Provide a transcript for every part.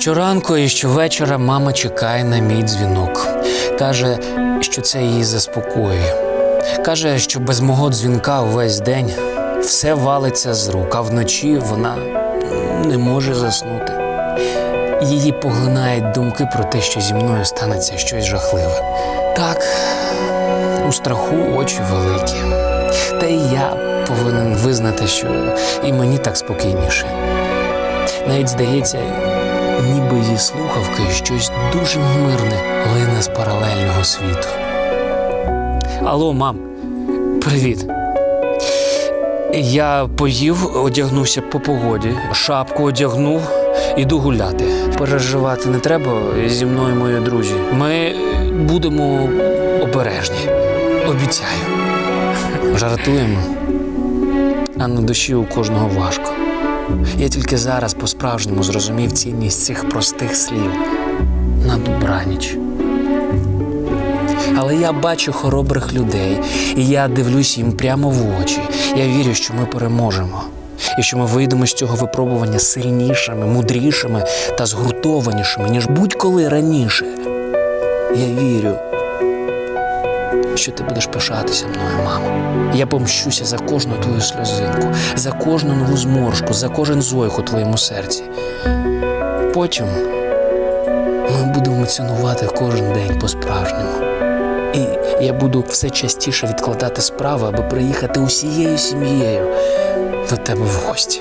Щоранку і щовечора мама чекає на мій дзвінок. Каже, що це її заспокоює. Каже, що без мого дзвінка увесь день все валиться з рук, а вночі вона не може заснути. Її поглинають думки про те, що зі мною станеться щось жахливе. Так, у страху очі великі. Та й я повинен визнати, що і мені так спокійніше. Навіть здається, ніби зі слухавки щось дуже мирне лине з паралельного світу. Алло, мам, привіт. Я поїв, одягнувся по погоді, шапку одягнув, іду гуляти. Переживати не треба зі мною, мої друзі. Ми будемо обережні. Обіцяю. Жартуємо, а на душі у кожного важко. Я тільки зараз по-справжньому зрозумів цінність цих простих слів на добраніч. Але я бачу хоробрих людей, і я дивлюсь їм прямо в очі. Я вірю, що ми переможемо, і що ми вийдемо з цього випробування сильнішими, мудрішими та згуртованішими, ніж будь-коли раніше. Я вірю, що ти будеш пишатися мною, мамо. Я помщуся за кожну твою сльозинку, за кожну нову зморшку, за кожен зойх у твоєму серці. Потім ми будемо цінувати кожен день по-справжньому. І я буду все частіше відкладати справи, аби приїхати усією сім'єю до тебе в гості.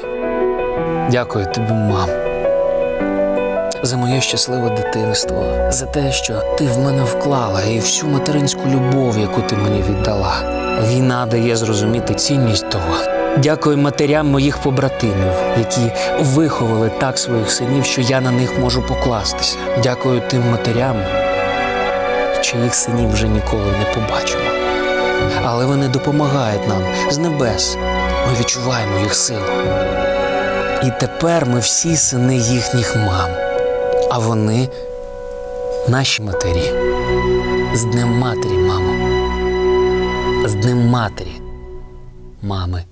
Дякую тобі, мам, за моє щасливе дитинство, за те, що ти в мене вклала і всю материнську любов, яку ти мені віддала. Війна дає зрозуміти цінність того. Дякую матерям моїх побратимів, які виховали так своїх синів, що я на них можу покластися. Дякую тим матерям, чиїх синів вже ніколи не побачимо. Але вони допомагають нам з небес. Ми відчуваємо їх силу. І тепер ми всі сини їхніх мам, а вони наші матері. З Днем матері, мамо. З Днем матері, мами.